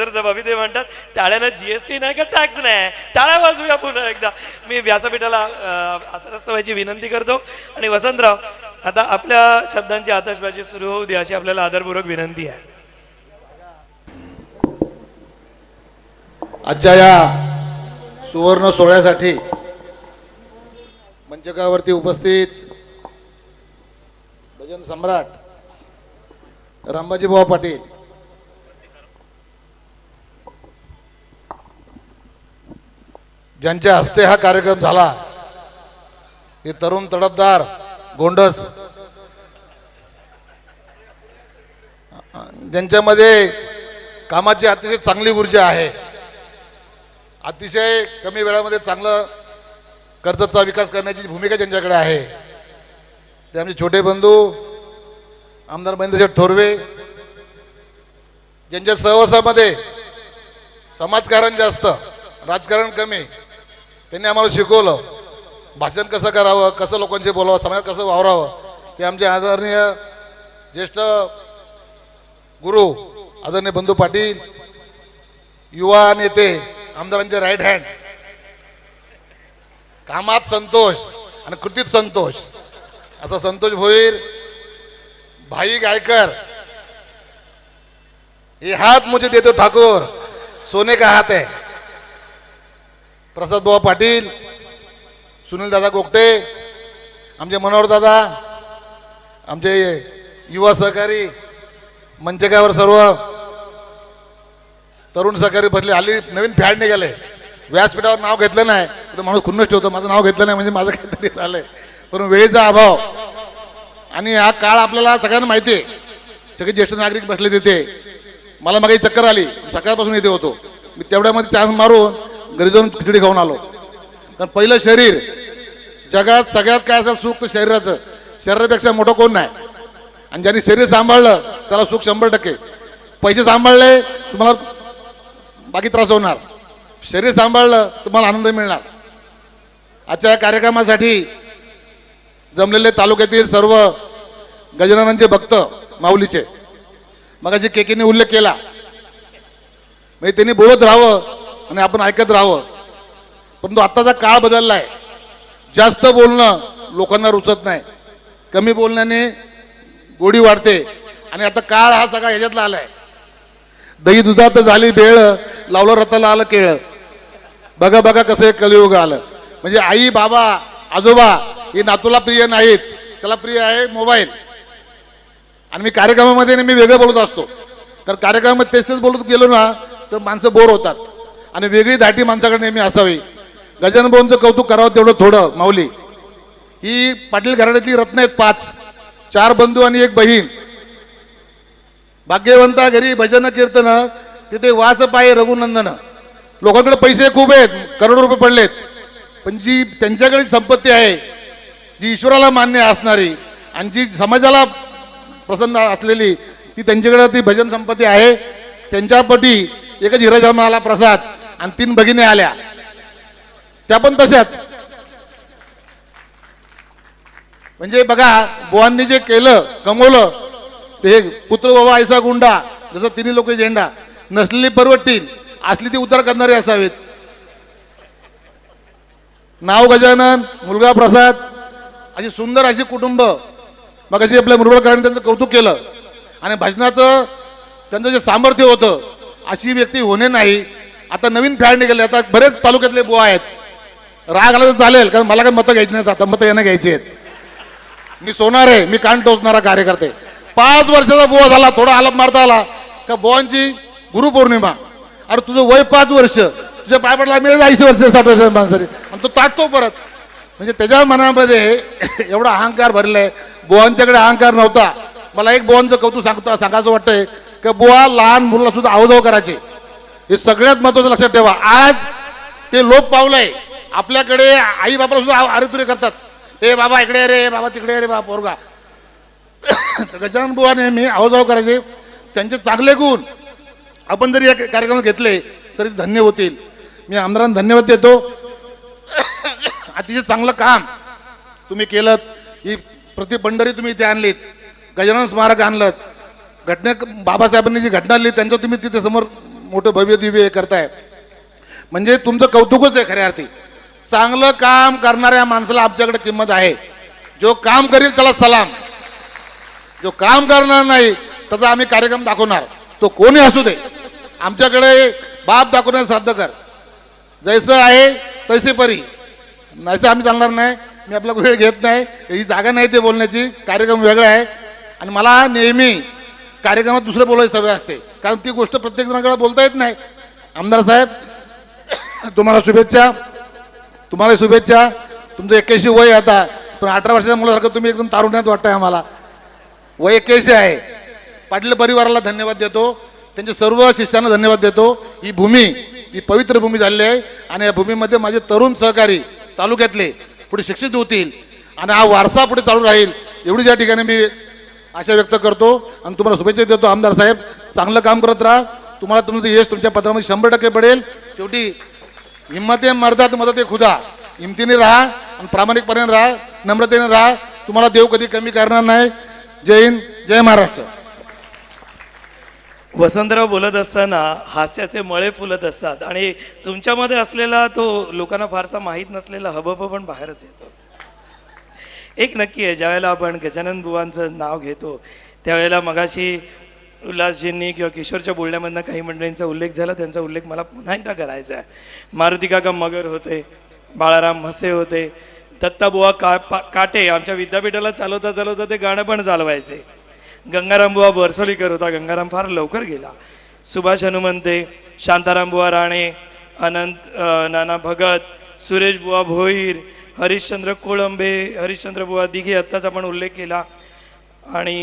हजर जबाबी ते म्हणतात टाळ्यानं जीएसटी नाही का टॅक्स नाही? टाळ्या वाजूया पुन्हा एकदा. मी व्यासपीठाला अं, आसनस्थ व्हायची विनंती करतो. आणि वसंतराव आता आपल्या शब्दांची आतषबाजी सुरू होऊ द्या अशी आपल्याला आदरपूर्वक विनंती आहे. आजच्या या सुवर्ण सोहळ्यासाठी मंचकावरती उपस्थित भजन सम्राट रामबाजी पाटील ज्यांच्या हस्ते हा कार्यक्रम झाला हे तरुण तडफदार गोंडस ज्यांच्यामध्ये कामाची अतिशय चांगली ऊर्जा आहे अतिशय कमी वेळामध्ये चांगलं कर्जतचा विकास करण्याची भूमिका ज्यांच्याकडे आहे ते आमचे छोटे बंधू आमदार महेंद्रशेठ थोरवे ज्यांच्या सहवासामध्ये समाजकारण जास्त राजकारण कमी त्यांनी आम्हाला शिकवलं. भाषण कसं करावं कसं लोकांशी बोलावं समाजात कसं वावरावं ते आमचे आदरणीय ज्येष्ठ गुरु आदरणीय बंधू पाटील युवा नेते आमदारांचे राईट हँड कामात संतोष आणि कृतीत संतोष. असा संतोष भोईर भाई गायकर ये हात मुझे देतो ठाकूर. सोने का हात आहे. प्रसाद बुवा पाटील सुनील दादा गोगटे आमचे मनोहर दादा आमचे युवा सहकारी मंचकावर सर्व तरुण सहकारी बसले हल्ली नवीन फॅड निघाले. व्यासपीठावर नाव घेतलं नाही तर माणूस खुन्नच ठेवतो माझं नाव घेतलं नाही म्हणजे माझं काहीतरी झालंय. पण वेळेचा अभाव. आणि हा काळ आपल्याला सगळ्यांना माहिती आहे. सगळे ज्येष्ठ नागरिक बसले तिथे. मला मागे चक्कर आली. सकाळपासून इथे होतो. मी तेवढ्यामध्ये चान्स मारून घरी जाऊन खिचडी खाऊन आलो. कारण पहिलं शरीर जगात सगळ्यात काय असेल सुख तर शरीराचं. शरीरापेक्षा मोठं कोण नाही? आणि ज्यांनी शरीर सांभाळलं त्याला सुख शंभर टक्के. पैसे सांभाळले तुम्हाला बाकी त्रास होणार. शरीर सांभाळलं तुम्हाला आनंद मिळणार. आजच्या या कार्यक्रमासाठी जमलेले तालुक्यातील सर्व गजाननांचे भक्त माऊलीचे. मगाशी केकेने उल्लेख केला. म्हणजे त्यांनी बोलत राहावं आणि आपण ऐकत राहावं. परंतु आत्ताचा काळ बदलला आहे जास्त बोलणं लोकांना रुचत नाही. कमी बोलण्याने गोडी वाढते. आणि आता काळ हा सगळा ह्याच्यातला आलाय. दही दुधात झाली बेळ लावलं रताला आलं केळ. बघा बघा कसं हे कलियुग आलं. म्हणजे आई बाबा आजोबा हे नातूला प्रिय नाहीत. त्याला प्रिय आहे मोबाईल. आणि मी कार्यक्रमामध्ये मी वेगळं बोलत असतो. कारण कार्यक्रमामध्ये तेच तेच बोलत गेलो ना तर माणसं बोर होतात. आणि वेगळी धाटी माणसाकडे नेहमी असावी. गजानन कौतुक करावं तेवढं थोडं माऊली. ही पाटील घराण्यातली रत्न आहेत पाच. चार बंधू आणि एक बहीण. भाग्यवंता घरी भजन कीर्तन तिथे वास पाय रघुनंदन. लोकांकडे पैसे खूप आहेत करोडो रुपये पडलेत. पण जी त्यांच्याकडे संपत्ती आहे जी ईश्वराला मान्य असणारी आणि जी समाजाला प्रसन्न असलेली ती त्यांच्याकडे ती भजन संपत्ती आहे. त्यांच्यापटी एकच हिरा आला प्रसाद आणि तीन भगिनी आल्या. त्या पण तशाच. म्हणजे बघा बुवांनी जे केलं कमवलं ते पुत्र बाबा ऐसा गुंडा जसं तिन्ही लोक झेंडा. नसलेली परवडतील असली ती उद्धार करणारे असावेत. नाव गजानन मुलगा प्रसाद अशी सुंदर अशी कुटुंब. मग अशी आपल्या मुरबळकरांनी त्यांचं कौतुक केलं. आणि भजनाचं त्यांचं जे सामर्थ्य होतं अशी व्यक्ती होणे नाही. आता नवीन फॅड निघाले आता बरेच तालुक्यातले बुवा आहेत. राग आला तर चालेल कारण मला काय मतं घ्यायची नाहीत आता मतं यांना घ्यायची आहेत. मी सोनार आहे मी कान टोचणारा कार्यकर्ते. पाच वर्षाचा बुवा झाला थोडा आलाप मारता आला का बुवांची गुरुपौर्णिमा. अरे तुझं वय पाच वर्ष तुझ्या पाय पडला मी ऐंशी वर्ष साठ वर्ष माणसाने आणि तो ताटतो परत. म्हणजे त्याच्या मनामध्ये एवढा अहंकार भरलाय. बुवांच्याकडे अहंकार नव्हता. मला एक बुवांचं कौतुक सांगता सांगायचं वाटतंय की बुवा लहान मुलांना सुद्धा आवजाव करायचे. हे सगळ्यात महत्वाचं लक्षात ठेवा. आज ते लोप पावलंय. आपल्याकडे आई बापाला सुद्धा आरेतुरे करतात. ए बाबा इकडे रे बाबा तिकडे रे बाबा पोरगा. गजानन बुवा नेहमी आवाजाव करायचे. त्यांचे चांगले गुण आपण जरी या कार्यक्रमात घेतले तरी धन्य होतील. मी आमदारांना धन्यवाद देतो. अतिशय चांगलं काम तुम्ही केलं ही प्रति पंढरी तुम्ही इथे आणलीत. गजानन स्मारक आणलं घटने बाबासाहेबांनी जी घटना लिहिली त्यांचं तुम्ही तिथे समोर मोठं भव्य दिव्य हे करताय. म्हणजे तुमचं कौतुकच आहे खऱ्या अर्थी. चांगलं काम करणाऱ्या माणसाला आमच्याकडे किंमत आहे. जो काम करील त्याला सलाम. जो काम करणार नाही त्याचा आम्ही कार्यक्रम दाखवणार. तो कोणी असू दे. आमच्याकडे बाप दाखवण्यास श्राद्ध कर. जैसं आहे तैसे परी. नाहीसं आम्ही चालणार नाही. मी आपला वेळ घेत नाही. ही जागा नाही ते बोलण्याची. कार्यक्रम वेगळा आहे. आणि मला नेहमी कार्यक्रमात दुसरं बोलायची सवय असते. कारण ती गोष्ट प्रत्येक जणांकडे बोलता येत नाही. आमदार साहेब तुम्हाला शुभेच्छा. तुम्हाला शुभेच्छा. तुमचं एक्क्याऐंशी वय आता. पण अठरा वर्षाच्या मुलासारखं तुम्ही एकदम तारुण्यात वाटतंय आम्हाला. वय एक्क्याऐंशी आहे. पाटील परिवाराला धन्यवाद देतो. त्यांच्या सर्व शिष्यांना धन्यवाद देतो. ही भूमी ही पवित्र भूमी झालेली आहे. आणि या भूमीमध्ये माझे तरुण सहकारी तालुक्यातले पुढे शिक्षित होतील. आणि हा वारसा पुढे चालू राहील. एवढी या ठिकाणी मी आशा व्यक्त करतो आणि तुम्हाला शुभेच्छा देतो. आमदार साहेब चांगलं काम करत राहा. तुम्हाला तुमचं यश तुमच्या पत्रामध्ये शंभर टक्के पडेल. शेवटी हिंमते मर्दात मदत खुदा. हिमतीने राहा आणि प्रामाणिकपणे राहा नम्रतेने राहा. तुम्हाला देव कधी कमी करणार नाही. जय हिंद जय महाराष्ट्र. वसंतराव बोलत असताना हास्याचे मळे फुलत असतात आणि तुमच्यामध्ये असलेला तो लोकांना फारसा माहीत नसलेला हबप पण बाहेरच येतो. एक नक्की आहे ज्यावेळेला आपण गजानन बुवांचं नाव घेतो त्यावेळेला मगाशी उल्हासजींनी किंवा किशोरच्या बोलण्यामधनं काही मंडळींचा उल्लेख झाला त्यांचा उल्लेख मला पुन्हा एकदा करायचा आहे. मारुती काका मगर होते बाळाराम म्हसे होते दत्ताबुवा का पा- काटे आमच्या विद्यापीठाला चालवता चालवता ते गाणं पण चालवायचे. गंगाराम बुवा बरसोलीकर होता गंगाराम फार लवकर गेला. सुभाष हनुमंते शांताराम बुवा राणे अनंत नाना भगत सुरेश बुवा भोईर हरिश्चंद्र कोळंबे हरिश्चंद्र बुवा दिघे आत्ताच आपण उल्लेख केला. आणि